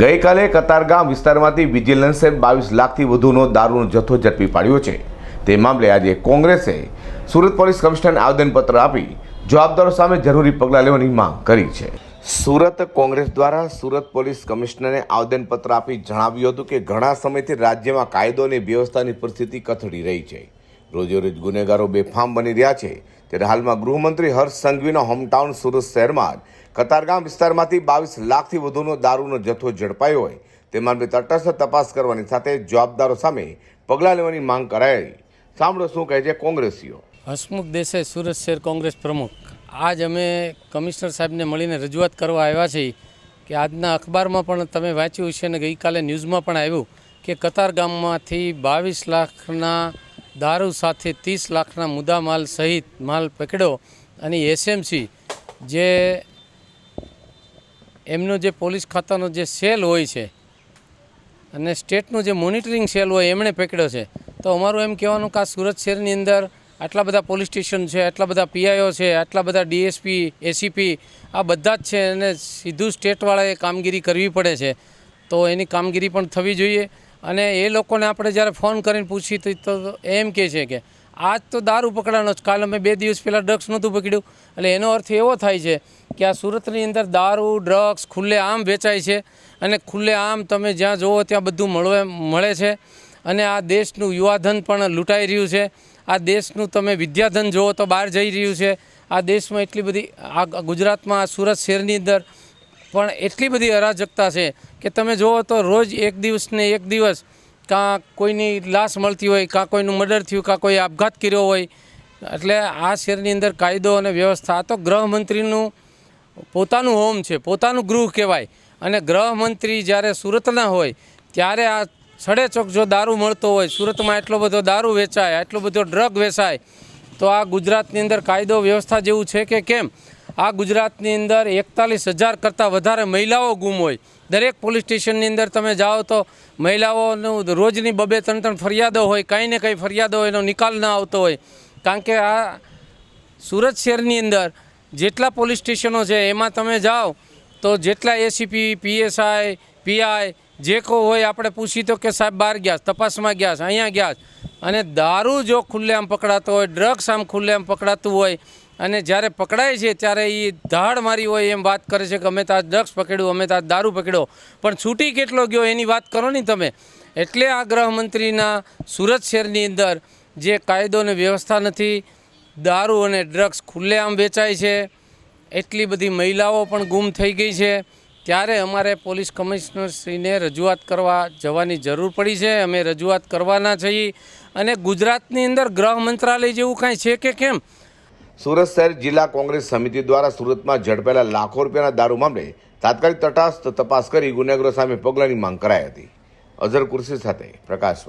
ગઈકાલે કતારગામ વિસ્તારમાંથી વિજિલન્સે બાવીસ લાખથી વધુનો દારૂનો જથ્થો ઝડપી પાડ્યો છે. તે મામલે આજે કોંગ્રેસે સુરત પોલીસ કમિશનરને આવેદનપત્ર આપી જવાબદારો સામે જરૂરી પગલાં લેવાની માંગ કરી છે. સુરત કોંગ્રેસ દ્વારા સુરત પોલીસ કમિશનરને આવેદનપત્ર આપી જણાવ્યું હતું કે ઘણા સમયથી રાજ્યમાં કાયદો અને વ્યવસ્થાની પરિસ્થિતિ કથળી રહી છે. રોજેરોજ ગુનેગારો બેફામ બની રહ્યા છે. ત્યારે હાલમાં ગૃહમંત્રી હર્ષ સંઘવીના હોમટાઉન સુરત શહેરમાં કતારગામ વિસ્તારમાંથી બાવીસ લાખથી વધુનો દારૂનો જથ્થો ઝડપાયો હોય. તે મામલે તટસ્થ તપાસ કરવાની સાથે જવાબદારો સામે પગલાં લેવાની માંગ કરાઈ. સાંભળો શું કહે છે કોંગ્રેસીઓ. હસમુખ દેસાઈ, સુરત શહેર કોંગ્રેસ પ્રમુખ. આજ અમે કમિશનર સાહેબને મળીને રજૂઆત કરવા આવ્યા છીએ કે આજના અખબારમાં પણ તમે વાંચ્યું છે અને ગઈકાલે ન્યૂઝમાં પણ આવ્યું કે કતારગામમાંથી બાવીસ લાખના દારૂ સાથે ત્રીસ લાખના મુદ્દા માલ સહિત માલ પકડ્યો અને એસએમસી જે એમનો જે પોલીસ ખાતાનો જે સેલ હોય છે અને સ્ટેટનું જે મોનિટરિંગ સેલ હોય એમણે પકડ્યો છે. તો અમારું એમ કહેવાનું કે આ સુરત શહેરની અંદર આટલા બધા પોલીસ સ્ટેશન છે, આટલા બધા પીઆઈઓ છે, આટલા બધા ડીએસપી, એસીપી આ બધા જ છે અને સીધું સ્ટેટવાળાએ કામગીરી કરવી પડે છે. તો એની કામગીરી પણ થવી જોઈએ. અને એ લોકોને આપણે જ્યારે ફોન કરીને પૂછી તો એમ કહે છે કે આજ તો દારૂ પકડાનો જ કાલ અમે બે દિવસ પહેલાં ડ્રગ્સ નહોતું પકડ્યું. એટલે એનો અર્થ એવો થાય છે કે આ સુરતની અંદર દારૂ, ડ્રગ્સ, ખુલ્લે આમ વેચાય છે અને ખુલ્લે આમ તમે જ્યાં જુઓ ત્યાં બધું મળવે, મળે છે. અને આ દેશનું યુવાધન પણ લૂંટાઈ રહ્યું છે. આ દેશનું તમે વિદ્યાધન જુઓ તો બહાર જઈ રહ્યું છે. આ દેશમાં એટલી બધી આ ગુજરાતમાં સુરત શહેરની અંદર પણ એટલી બધી અરાજકતા છે કે તમે જુઓ તો રોજ એક દિવસને એક દિવસ કાં કોઈની લાશ મળતી હોય, કાં કોઈનું મર્ડર થયું, કાં કોઈ આપઘાત કર્યો હોય, એટલે આ શહેરની અંદર કાયદો અને વ્યવસ્થા, આ તો ગૃહમંત્રીનું પોતાનું હોમ છે, પોતાનું ગૃહ કહેવાય. અને ગૃહમંત્રી જ્યારે સુરતના હોય, ત્યારે આ સડેચોક જો દારૂ મળતો હોય, સુરતમાં એટલો બધો દારૂ વેચાય, એટલો બધો ડ્રગ વેચાય, તો આ ગુજરાતની અંદર કાયદો વ્યવસ્થા જેવું છે કે કેમ? આ ગુજરાતની અંદર એકતાલીસ હજાર કરતાં વધારે મહિલાઓ ગુમ હોય. દરેક પોલીસ સ્ટેશનની અંદર તમે જાઓ તો મહિલાઓનું રોજની બબે ત્રણ ત્રણ ફરિયાદો હોય, કંઈ ને કંઈ ફરિયાદો હોય, એનો નિકાલ ના આવતો હોય. કારણ કે આ સુરત શહેરની અંદર જેટલા પોલીસ સ્ટેશનો છે, એમાં તમે જાઓ તો જેટલા એસીપી, પીએસઆઈ, પીઆઈ, જે કો હોય, આપણે પૂછી તો કે સાહેબ બહાર ગયા તપાસમાં ગયા અહીંયા ગયા અને દારૂ જો ખુલ્લેઆમ પકડાતો હોય, ડ્રગ્સ આમ ખુલ્લેઆમ પકડાતું હોય અને જ્યારે પકડાય છે, ત્યારે એ ધાડ મારી હોય એમ વાત કરે છે કે અમે તો ડ્રગ્સ પકડ્યું, અમે તો દારૂ પકડ્યો. પણ છૂટી કેટલો ગયો એની વાત કરો ને તમે. એટલે આ ગૃહમંત્રીના સુરત શહેરની અંદર જે કાયદો અને વ્યવસ્થા નથી, દારૂ અને ડ્રગ્સ ખુલ્લેઆમ વેચાય છે, એટલી બધી મહિલાઓ પણ ગુમ થઈ ગઈ છે. ત્યારે અમારે પોલીસ કમિશનરશ્રીને રજૂઆત કરવા જવાની જરૂર પડી છે. અમે રજૂઆત કરવાના છીએ. અને ગુજરાતની અંદર ગૃહ મંત્રાલય જેવું કાંઈ છે કે કેમ? સુરત શહેર જિલ્લા કોંગ્રેસ સમિતિ દ્વારા સુરતમાં ઝડપેલા લાખો રૂપિયાના દારૂ મામલે તાત્કાલિક તટસ્થ તપાસ કરી ગુનેગારો સામે પગલાંની માંગ કરાઈ હતી. અઝર કુર્સી સાથે પ્રકાશ